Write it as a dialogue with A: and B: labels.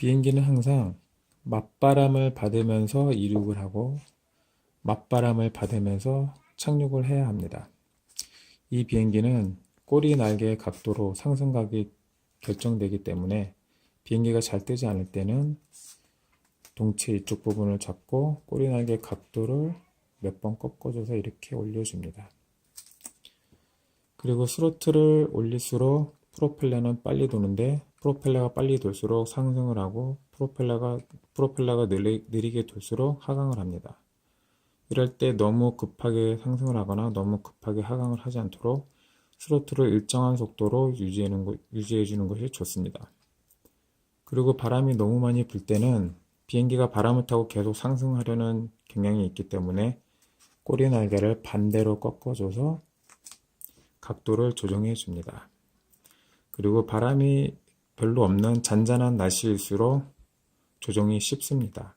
A: 비행기는 항상 맞바람을 받으면서 이륙을 하고 맞바람을 받으면서 착륙을 해야 합니다. 이 비행기는 꼬리 날개의 각도로 상승각이 결정되기 때문에 비행기가 잘 뜨지 않을 때는 동체 이쪽 부분을 잡고 꼬리 날개 각도를 몇 번 꺾어줘서 이렇게 올려줍니다. 그리고 스로틀을 올릴수록 프로펠러는 빨리 도는데 프로펠러가 빨리 돌수록 상승을 하고 프로펠러가 프로펠러가 느리, 느리게 돌수록 하강을 합니다. 이럴 때 너무 급하게 상승을 하거나 너무 급하게 하강을 하지 않도록 스로틀을 일정한 속도로 유지하는 거- 유지해 주는 것이 좋습니다. 그리고 바람이 너무 많이 불 때는 비행기가 바람을 타고 계속 상승하려는 경향이 있기 때문에 꼬리 날개를 반대로 꺾어줘서 각도를 조정해 줍니다. 그리고 바람이 별로 없는 잔잔한 날씨일수록 조정이 쉽습니다.